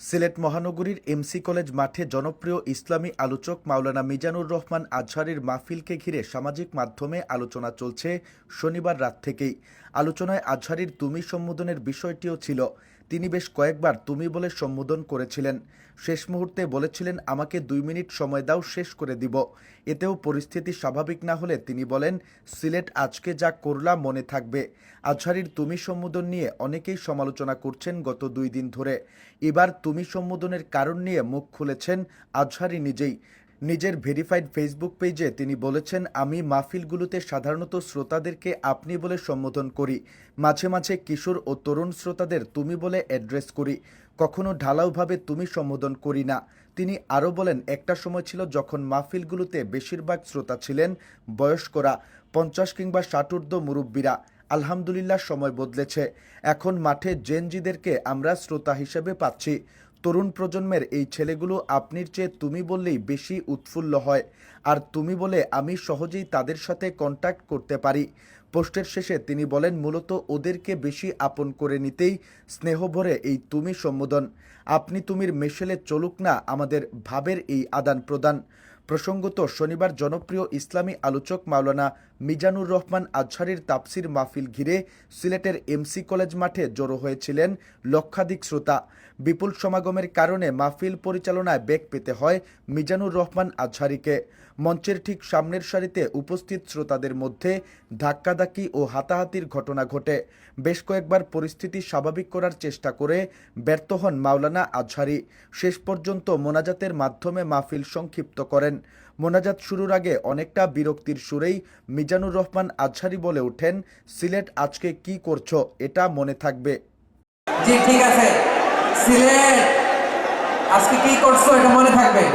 সিলেট মহানগরীর MC college মাঠে জনপ্রিয় ইসলামী আলোচক মাওলানা মিজানুর রহমান আজহারের মাহফিলকে ঘিরে সামাজিক মাধ্যমে আলোচনা চলছে শনিবার রাত থেকেই। আলোচনায় আজহারির তুমি সম্বোধনের বিষয়টিও ছিল। তিনি বেশ কয়েকবার তুমি বলে সম্বোধন করেছিলেন। শেষ মুহূর্তে বলেছিলেন, আমাকে দুই মিনিট সময় দাও, শেষ করে দিব। এতেও পরিস্থিতি স্বাভাবিক না হলে তিনি বলেন, সিলেট আজকে যা করলাম মনে থাকবে। আজহারির তুমি সম্বোধন নিয়ে অনেকেই সমালোচনা করছেন গত দুই দিন ধরে। এবার তুমি সম্বোধনের কারণ নিয়ে মুখ খুলেছেন আজহারি নিজেই। নিজের ভেরিফাইড ফেসবুক পেজে তিনি বলেছেন, আমি মাহফিলগুলোতে সাধারণত শ্রোতাদেরকে আপনি বলে সম্বোধন করি। মাঝে মাঝে কিশোর ও তরুণ শ্রোতাদের তুমি বলে অ্যাড্রেস করি। কখনো ঢালাওভাবে তুমি সম্বোধন করি না। তিনি আরও বলেন, একটা সময় ছিল যখন মাহফিলগুলোতে বেশিরভাগ শ্রোতা ছিলেন বয়স্করা, পঞ্চাশ কিংবা ষাটূর্ধ্ব মুরব্বীরা। আলহামদুলিল্লাহ, সময় বদলেছে। এখন মাঠে জেনজিদেরকে আমরা শ্রোতা হিসেবে পাচ্ছি। তরুণ প্রজন্মের এই ছেলেগুলো আপনির চেয়ে তুমি বললেই বেশি উৎফুল্ল হয়। আর তুমি বলে আমি সহজেই তাদের সাথে কন্ট্যাক্ট করতে পারি। পোস্টের শেষে তিনি বলেন, মূলত ওদেরকে বেশি আপন করে নিতেই স্নেহ ভরে এই তুমি সম্বোধন। আপনি তুমির মেশেলে চলুক না, আমাদের ভাবের এই আদান প্রদান প্রসঙ্গত, শনিবার জনপ্রিয় ইসলামী আলোচক মাওলানা মিজানুর রহমান আজহারির তাপসির মাহফিল ঘিরে সিলেটের এমসি কলেজ মাঠে জড়ো হয়েছিলেন লক্ষাধিক শ্রোতা। বিপুল সমাগমের কারণে মাহফিল পরিচালনায় বেগ পেতে হয় মিজানুর রহমান আজহারিকে। মঞ্চের ঠিক সামনের সারিতে উপস্থিত শ্রোতাদের মধ্যে ধাক্কাধাক্কি ও হাতাহাতির ঘটনা ঘটে। বেশ কয়েকবার পরিস্থিতি স্বাভাবিক করার চেষ্টা করে ব্যর্থ হন মাওলানা আজহারি। শেষ পর্যন্ত মোনাজাতের মাধ্যমে মাহফিল সংক্ষিপ্ত করেন। মোনাজাত শুরুর আগে অনেকটা বিরক্তির সুরেই মিজানুর রহমান আজহারি বলে ওঠেন, সিলেট আজকে কি করছ? এটা মনে থাকবে। ঠিক আছে। সিলেট, আজকে কি করছ এটা মনে থাকবে।